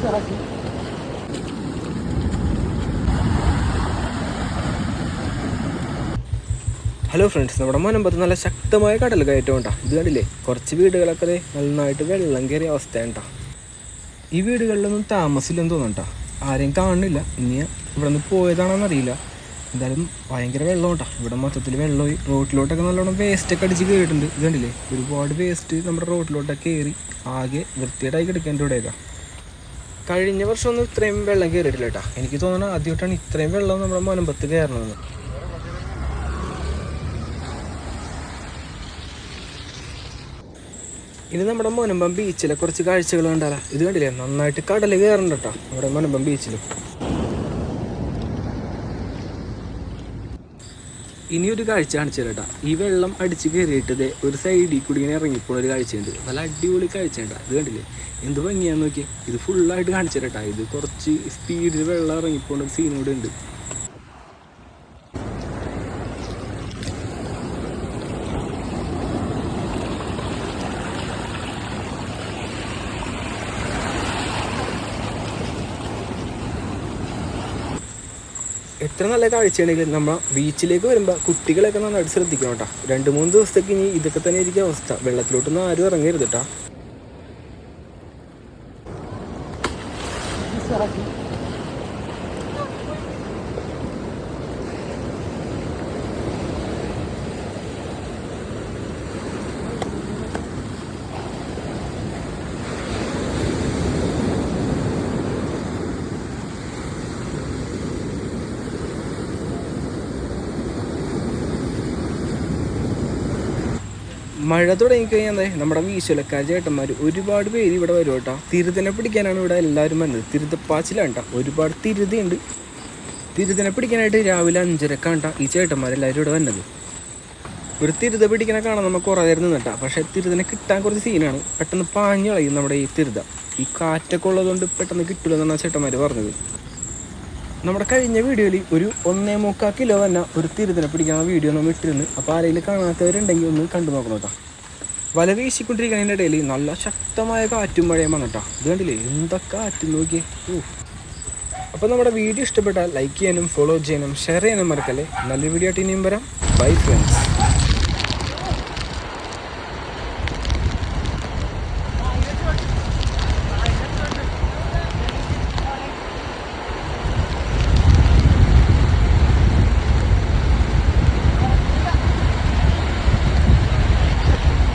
Hello friends നമ്മുടെ മോനമ്പത്ത് നല്ല ശക്തമായ കടൽ കയറ്റം ഉണ്ടാ ഇത് കണ്ടില്ലേ? കുറച്ച് വീടുകളൊക്കെ നന്നായിട്ട് വെള്ളം കയറിയ അവസ്ഥയാണ് കേട്ടോ ഈ വീടുകളിലൊന്നും താമസില്ലെന്ന് തോന്നണ്ട ആരെയും കാണുന്നില്ല. ഇനി ഇവിടെ നിന്ന് പോയതാണെന്നറിയില്ല എന്തായാലും ഭയങ്കര വെള്ളം കേട്ടോ ഇവിടെ മൊത്തത്തിൽ വെള്ളമായി. റോട്ടിലോട്ടൊക്കെ നല്ലോണം വേസ്റ്റ് ഒക്കെ അടിച്ച് കയറിയിട്ടുണ്ട് ഇത് കണ്ടില്ലേ? ഒരുപാട് വേസ്റ്റ് നമ്മുടെ റോട്ടിലോട്ടൊക്കെ കയറി ആകെ വൃത്തിയായിട്ടായി കിടക്കേണ്ട ഇവിടെയൊക്കെ കഴിഞ്ഞ വർഷമൊന്നും ഇത്രയും വെള്ളം കയറിയിട്ടില്ല കേട്ടോ. എനിക്ക് തോന്നുന്നത് ആദ്യമായിട്ടാണ് ഇത്രയും വെള്ളം നമ്മുടെ മലമ്പത്ത് കയറണമെന്ന് ഇനി നമ്മുടെ മുനമ്പം ബീച്ചിലെ കുറച്ച് കാഴ്ചകൾ കണ്ടാലാ. ഇത് കണ്ടില്ലേ? നന്നായിട്ട് കടൽ കയറണ്ട കേട്ടോ നമ്മുടെ മുനമ്പം ബീച്ചിൽ ഇനി ഒരു കാഴ്ച കാണിച്ചു ഈ വെള്ളം അടിച്ച് കയറിയിട്ട് ഒരു സൈഡിൽ കൂടി ഇങ്ങനെ ഇറങ്ങിപ്പോണ ഒരു കാഴ്ചയുണ്ട്. നല്ല അടിപൊളി കാഴ്ചയുണ്ട്. ഇത് കണ്ടില്ലേ? എന്ത് ഭംഗിയാന്ന് നോക്കിയേ. ഇത് ഫുള്ളായിട്ട് കാണിച്ചു തരട്ടാ ഇത് കുറച്ച് സ്പീഡിൽ വെള്ളം ഇറങ്ങിപ്പോണ ഒരു സീൻ കൂടെ ഉണ്ട് എത്ര നല്ല കാഴ്ചയാണെങ്കിലും നമ്മൾ ബീച്ചിലേക്ക് വരുമ്പോൾ കുട്ടികളൊക്കെ നന്നായിട്ട് ശ്രദ്ധിക്കണം കേട്ടോ. രണ്ട് മൂന്ന് ദിവസത്തേക്ക് ഇനി ഇതൊക്കെ തന്നെ ഇരിക്കുക അവസ്ഥ. വെള്ളത്തിലോട്ടൊന്നും ആരും ഇറങ്ങരുത് കേട്ടോ. മഴ തുടങ്ങിക്കഴിഞ്ഞാൽ നമ്മുടെ വീശുലക്കാർ ചേട്ടന്മാർ ഒരുപാട് പേര് ഇവിടെ വരും കേട്ടോ. തിരുതനെ പിടിക്കാനാണ് ഇവിടെ എല്ലാവരും വന്നത്. തിരുതപ്പാച്ചിലാണ് കേട്ടോ. ഒരുപാട് തിരുതയുണ്ട്. തിരുതനെ പിടിക്കാനായിട്ട് രാവിലെ അഞ്ചരക്കാണ് ട്ടാ ഈ ചേട്ടന്മാരെല്ലാവരും ഇവിടെ വന്നത്. ഒരു തിരുത പിടിക്കണ കാണാൻ നമുക്ക് കുറേ നേരം നിന്നിട്ടാ പക്ഷേ തിരുതനെ കിട്ടാൻ കുറച്ച് സീനാണ്. പെട്ടെന്ന് പാഞ്ഞു കളയും നമ്മുടെ ഈ തിരുത. ഈ കാറ്റൊക്കെ ഉള്ളതുകൊണ്ട് പെട്ടെന്ന് കിട്ടില്ലെന്നാണ് ചേട്ടന്മാർ പറഞ്ഞത്. നമ്മുടെ കഴിഞ്ഞ വീഡിയോയിൽ ഒരു ഒന്നേ മുക്കാൽ കിലോ തന്നെ ഒരു പിടിക്കാൻ പിടിക്കുന്ന വീഡിയോ നമ്മൾ ഇട്ടിരുന്നു. അപ്പോൾ ആരെങ്കിലും കാണാത്തവരുണ്ടെങ്കിൽ ഒന്ന് കണ്ടു നോക്കണം കേട്ടോ. വല വീശിക്കൊണ്ടിരിക്കുന്നതിന്റെ ഇടയിൽ നല്ല ശക്തമായ കാറ്റും മഴയും വന്നിട്ടാ ഇത് കണ്ടില്ലേ? എന്തൊക്കെ കാറ്റ് നോക്കിയേ? അപ്പോൾ നമ്മുടെ വീഡിയോ ഇഷ്ടപ്പെട്ടാൽ ലൈക്ക് ചെയ്യാനും ഫോളോ ചെയ്യാനും ഷെയർ ചെയ്യാനും മറക്കല്ലേ? നല്ല വീഡിയോ ആയിട്ട് ഇനിയും വരാം. Bye friends